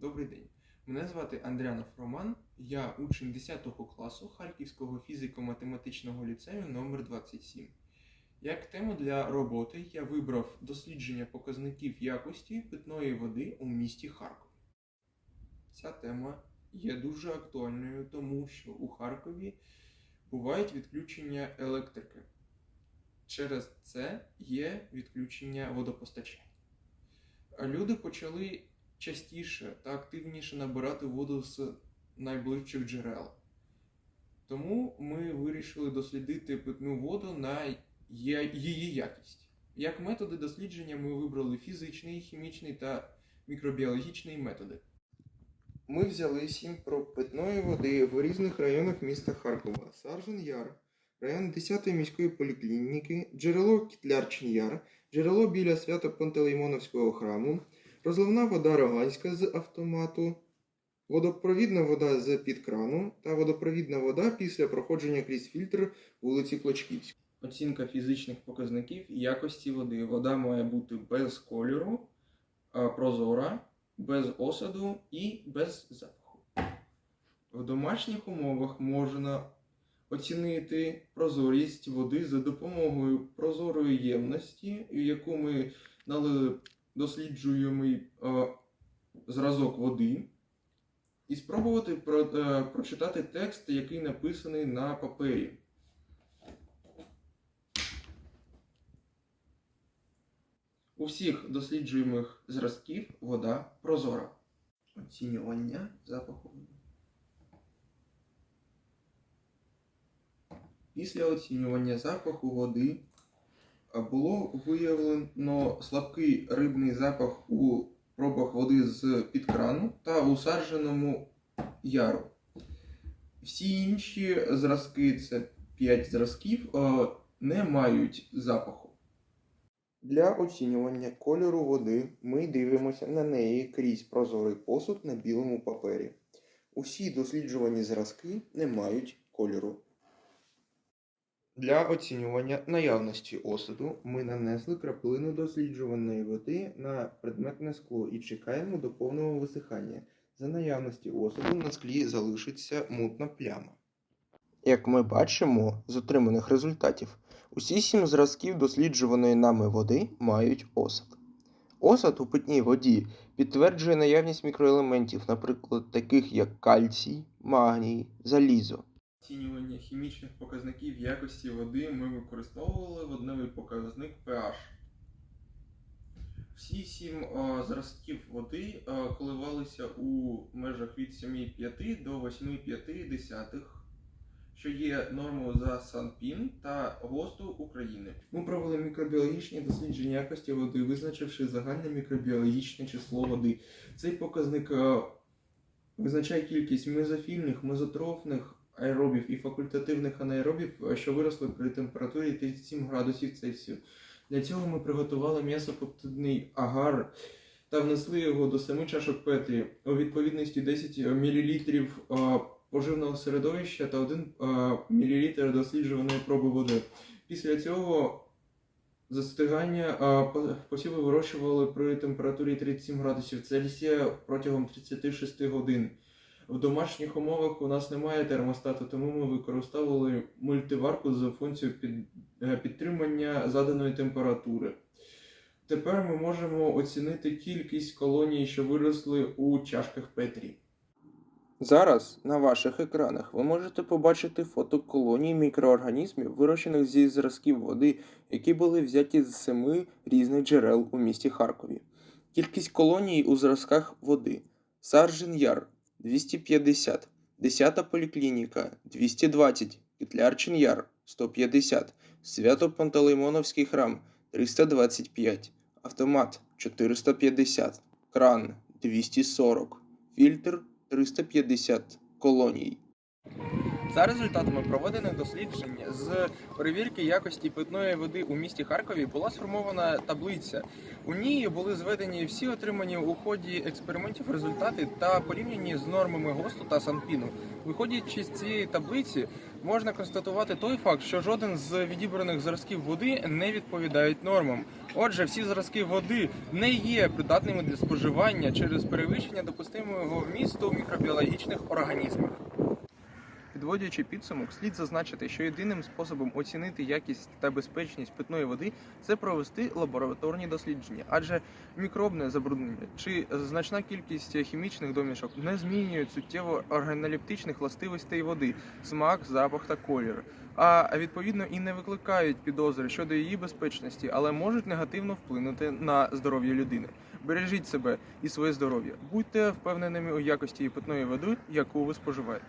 Добрий день. Мене звати Андрянов Роман. Я учень 10 класу Харківського фізико-математичного ліцею номер 27 Як тему для роботи я вибрав дослідження показників якості питної води у місті Харкові. Ця тема є дуже актуальною, тому що у Харкові бувають відключення електрики. Через це є відключення водопостачання. Люди почали частіше та активніше набирати воду з найближчих джерел. Тому ми вирішили дослідити питну воду на її якість. Як методи дослідження ми вибрали фізичний, хімічний та мікробіологічний методи. Ми взяли сім проб питної води в різних районах міста Харкова: Саржен Яр, район 10-ї міської поліклініки, джерело Кітлярчин Яр, джерело біля Свято-Пантелеймоновського храму, розливна вода Роганська з автомату, водопровідна вода з під крану та водопровідна вода після проходження крізь фільтр вулиці Клочківській. Оцінка фізичних показників і якості води. Вода має бути без кольору, прозора, без осаду і без запаху. В домашніх умовах можна оцінити прозорість води за допомогою прозорої ємності, яку ми налили досліджуємий е, зразок води, і спробувати про, е, прочитати текст, який написаний на папері. У всіх досліджуємих зразків вода прозора. Оцінювання запаху. Після оцінювання запаху води було виявлено слабкий рибний запах у пробах води з під крану та у сарженому яру. Всі інші зразки, це 5 зразків, не мають запаху. Для оцінювання кольору води ми дивимося на неї крізь прозорий посуд на білому папері. Усі досліджувані зразки не мають кольору. Для оцінювання наявності осаду ми нанесли краплину досліджуваної води на предметне скло і чекаємо до повного висихання. За наявності осаду на склі залишиться мутна пляма. Як ми бачимо з отриманих результатів, усі сім зразків досліджуваної нами води мають осад. Осад у питній воді підтверджує наявність мікроелементів, наприклад, таких як кальцій, магній, залізо. Оцінювання хімічних показників якості води ми використовували водневий показник pH. Всі сім е, зразків води е, коливалися у межах від 7,5 до 8,5, що є нормою за Санпін та ГОСТу України. Ми провели мікробіологічні дослідження якості води, визначивши загальне мікробіологічне число води. Цей показник е, визначає кількість мезофільних, мезотрофних аеробів і факультативних анаеробів, е, що виросли при температурі 37 градусів Цельсію. Для цього ми приготували м'ясопептидний агар та внесли його до 7 чашок Петрі у відповідності 10 мл поживного середовища та 1 мл досліджуваної проби води. Після цього застигання посіви вирощували при температурі 37 градусів Цельсія протягом 36 годин. В домашніх умовах у нас немає термостату, тому ми використовували мультиварку за функцією е, підтримання заданої температури. Тепер ми можемо оцінити кількість колоній, що виросли у чашках Петрі. Зараз на ваших екранах ви можете побачити фото колоній мікроорганізмів, вирощених зі зразків води, які були взяті з семи різних джерел у місті Харкові. Кількість колоній у зразках води: Саржен Яр 250, 10 поліклініка 220, Кітлярчин Яр 150, Свято-Пантелеймоновський храм 325, автомат 450, кран 240, фільтр 350 колоній. За результатами проведених досліджень з перевірки якості питної води у місті Харкові була сформована таблиця. У ній були зведені всі отримані у ході експериментів результати та порівняні з нормами ГОСТу та Санпіну. Виходячи з цієї таблиці, можна констатувати той факт, що жоден з відібраних зразків води не відповідають нормам. Отже, всі зразки води не є придатними для споживання через перевищення допустимого вмісту мікробіологічних організмів. Підводячи підсумок, слід зазначити, що єдиним способом оцінити якість та безпечність питної води це провести лабораторні дослідження, адже мікробне забруднення чи значна кількість хімічних домішок не змінюють суттєво органолептичних властивостей води, смак, запах та колір, а відповідно і не викликають підозри щодо її безпечності, але можуть негативно вплинути на здоров'я людини. Бережіть себе і своє здоров'я, будьте впевненими у якості питної води, яку ви споживаєте.